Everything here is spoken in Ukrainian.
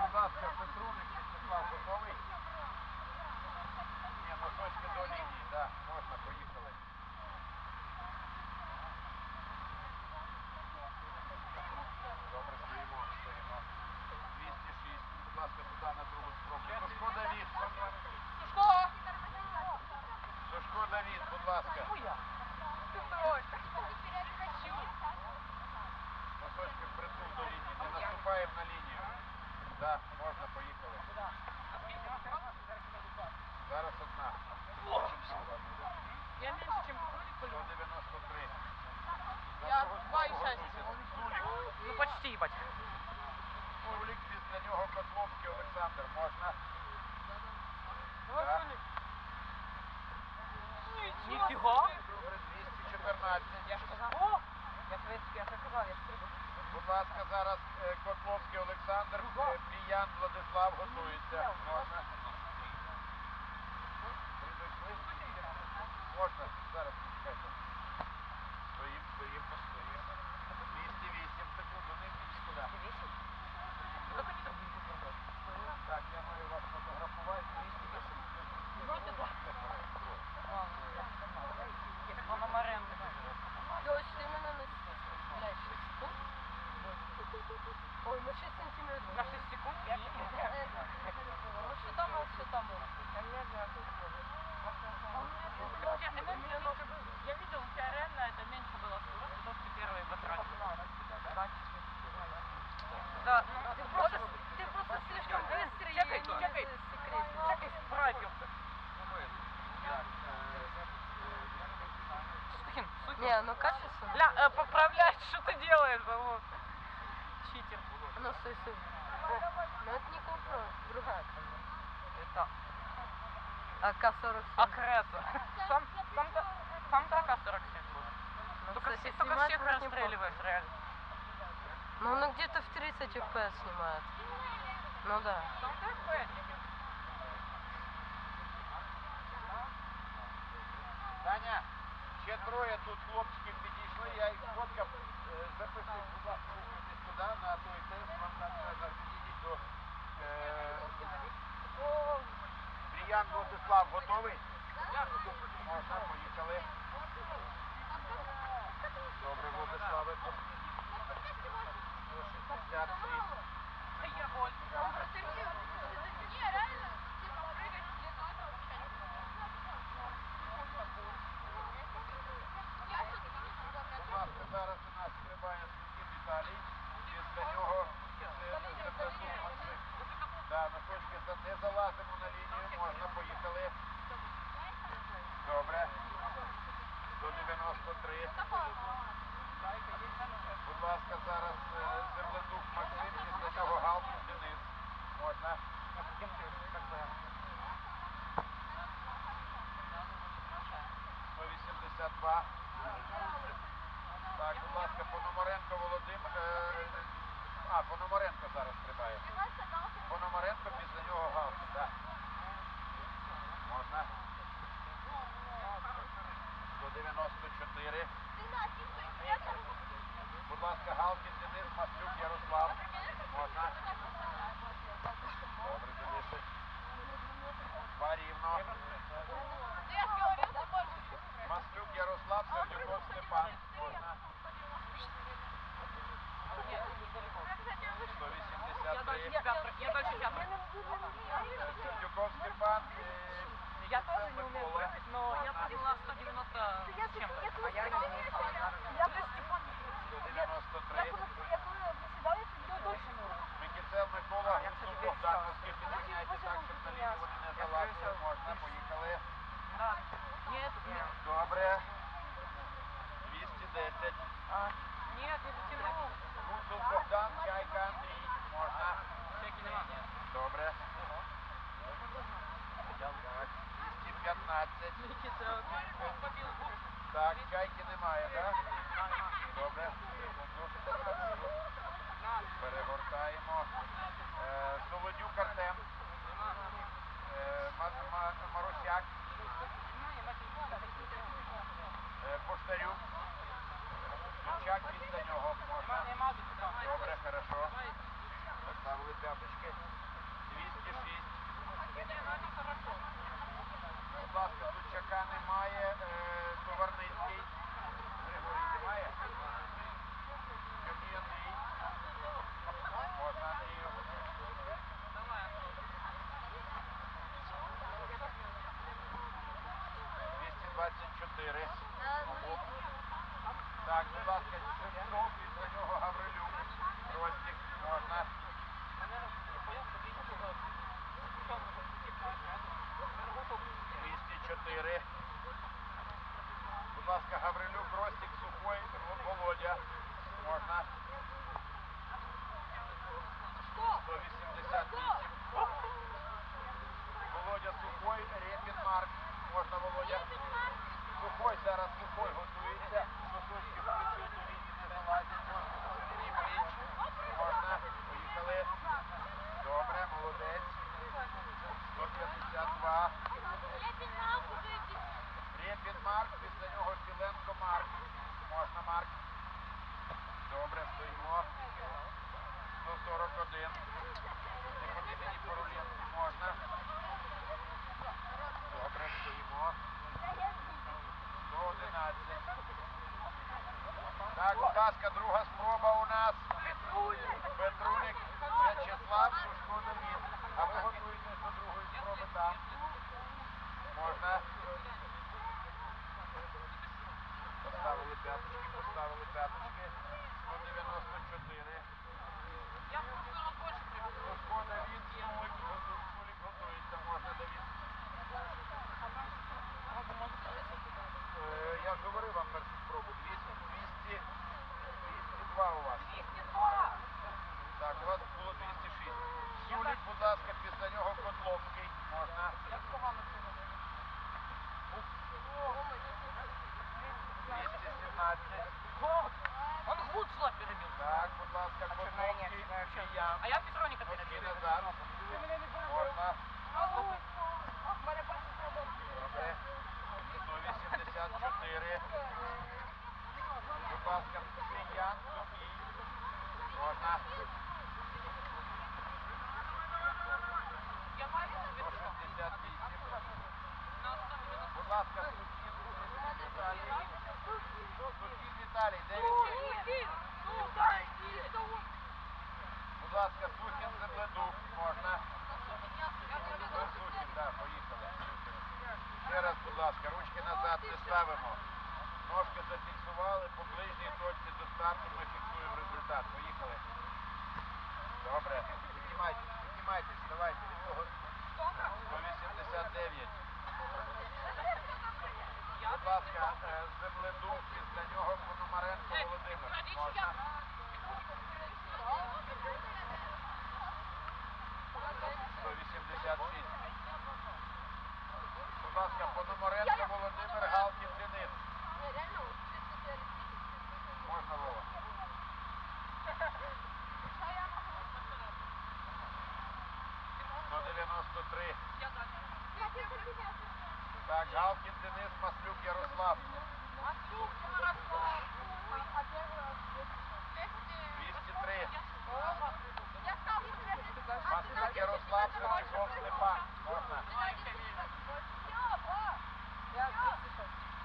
будь ласка, Петруник, Вячеслав, готовий? Ні, носочки до лінії, так, можна, поїхали. Добре, стоїмо, стоїмо. 206, будь ласка, туди на другу спробу. Носочки впритул до лінії, не наступаємо на лінію. Так, можна, поїхали. Зараз одна. Потім друга буде. Я меньше, чем Кулик полюбил. 193. На Я другу два і спробу шесть. готуйтесь. Сулік. Ну почти, ебать. Сулік, після нього Котловський Олександр. Можна? Давай, Да. Кулик. Нифига. Добре, 214. Я ж казав, О! Я тебе сказал, я ж прибув. Будь ласка, зараз е, Котловський Олександр, е, Приян Владислав готується. Можна? Можна? Зараз почекайте. Ну качественно. Ля, э, поправлять, что ты делаешь, Вову? Читер. Ну, стой, стой. Ну это не GoPro, другая. Это АК-47. Акреса. Сам, сам, сам так А47 будет. Ну, Только, кстати, все- только всех расстреливаешь, реально. Ну, он где-то в 30 FPS снимает. Ну да. FPS? Таня, ще троє тут хлопчиків підійшли, я їх фоткав. Е, Записуй, будь ласка, рухайтесь туди, на той тест, вам там треба підійдіть до... Е... Бріян Владислав готовий? Можна, поїхали. Добре, Владиславе. 166. Я боль. Будь ласка, зараз у нас стрибає Сухий Віталій. Після нього це Степанюк Максим. Да, носочки не залазимо на лінію, можна, поїхали. Добре. 193. Будь ласка, зараз е, Земледух Максим, після нього Галкін Денис. Можна. 182. Так, будь ласка, Пономаренко Володимир. А, Пономаренко зараз стрибає. Пономаренко після нього Галкін, так. Можна. 194. Будь ласка, Галкін Денис, Маслюк Ярослав. Можна. Добре, Денис. Два рівно. Маслюк Чайка. Можна. Добре. Так, 215. Так, чайки немає, так? Добре. Перегортаємо. Е, Солодюк Артем. Е, Ма- Ма- Е, Поштарюк. Чак після нього. Можна. Добре, хорошо. Поставили п'яточки. 206. Будь ласка, Сучака немає, е, Товарницький. Григорій немає? Кам'яний. Можна Андрію. Давай. 224. На ну, Так, будь ласка, Шевцов, після нього Гаврилюк. Ростик, можна. 204. Будь ласка, Гаврилюк, Ростик, Сухой, Володя. Можна. 188. Володя Сухой, Репін Марк. Можна, Володя. Сухой зараз Сухой готується. Носочки включив до лінії не залазять. Сергій Пліч. Можна. Поїхали. Добре, молодець. 152. Рєпін Марк, після нього Філенко Марк. Можна Марк. Добре, стоїмо. 141. Не ходи мені по рулетці, можна. Добре, стоїмо. 111. Будь ласка, друга спроба у нас. Петруник, В'ячеслав, Сушко Давід. А ви готуєтесь до другої спроби, так? Можна. Поставили п'яточки, поставили п'яточки. 194. Я просто больше Сушко Давід, Сулик, готу- Сулик готується. Можна, Давід. Е, Я ж говорив вам першу спробу. 200, 200, 202 у вас. Так, у вас було 206. Сулик, будь ласка, після нього Котловський. Можна. Я погано цього. 217. Вот! Он Гуцла перебил. Так, будь ласка, Котловський. А я перебил. назад. Можна. Добре. 184. Будь ласка, Киян, Софій. Можна. Я маю себе 168. на остановлю. Будь ласка, Сухін Віталій. Сухін Віталій, де він? Будь ласка, Сухін Земледух. Можна. Сухін, так, поїхали. Ще раз, будь ласка, ручки назад не ставимо. Ножки ближній точці ми фіксуємо результат. Поїхали. Добре. Піднімайтесь, піднімайтесь, давайте. Від того 189. Будь ласка, е, земледух, після нього Пономаренко Володимир. Можна? 186. Будь ласка, Пономаренко Володимир, Галкін Денис виховала. Сто дев'яносто три. Так, Галкин Денис, Маслюк Ярослав. Маслюк Ярослав. 203. Маслюк Ярослав, Шарашов Степан. Можна?